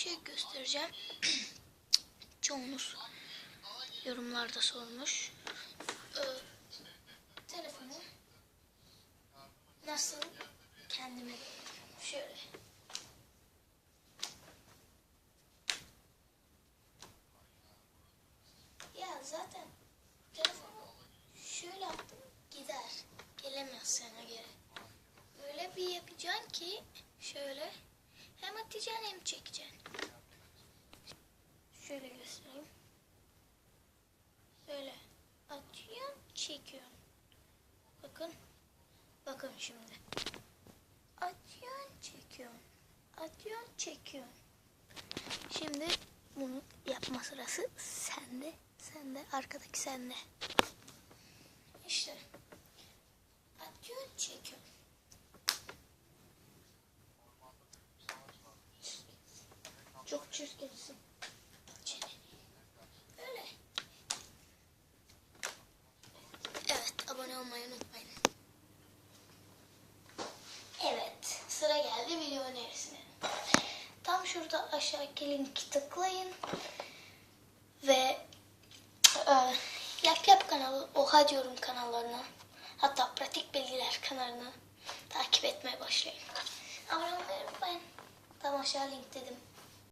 şey göstereceğim. Çoğunuz yorumlarda sormuş. Ee, telefonu nasıl kendime şöyle ya zaten telefonu şöyle yaptım gider gelemez sana geri öyle bir yapacaksın ki şöyle hem atacaksın hem çekeceksin şöyle göstereyim böyle atıyorsun çekiyorsun bakın bakın şimdi atıyorsun çekiyorsun atıyorsun çekiyorsun Şimdi bunu yapma sırası sende. Sende. Arkadaki sende. İşte. Atıyorsun çekiyorsun. Çok çirkinsin. Öyle. Evet. Abone olmayı unutmayın. Evet. Sıra geldi video önerisine. Tam şurada aşağıdaki linki tıklayın. Ve e, Yap Yap kanalı, Oha diyorum kanallarına. Hatta Pratik Bilgiler kanalını takip etmeye başlayın. Abone olmayı unutmayın. Tam aşağı link dedim.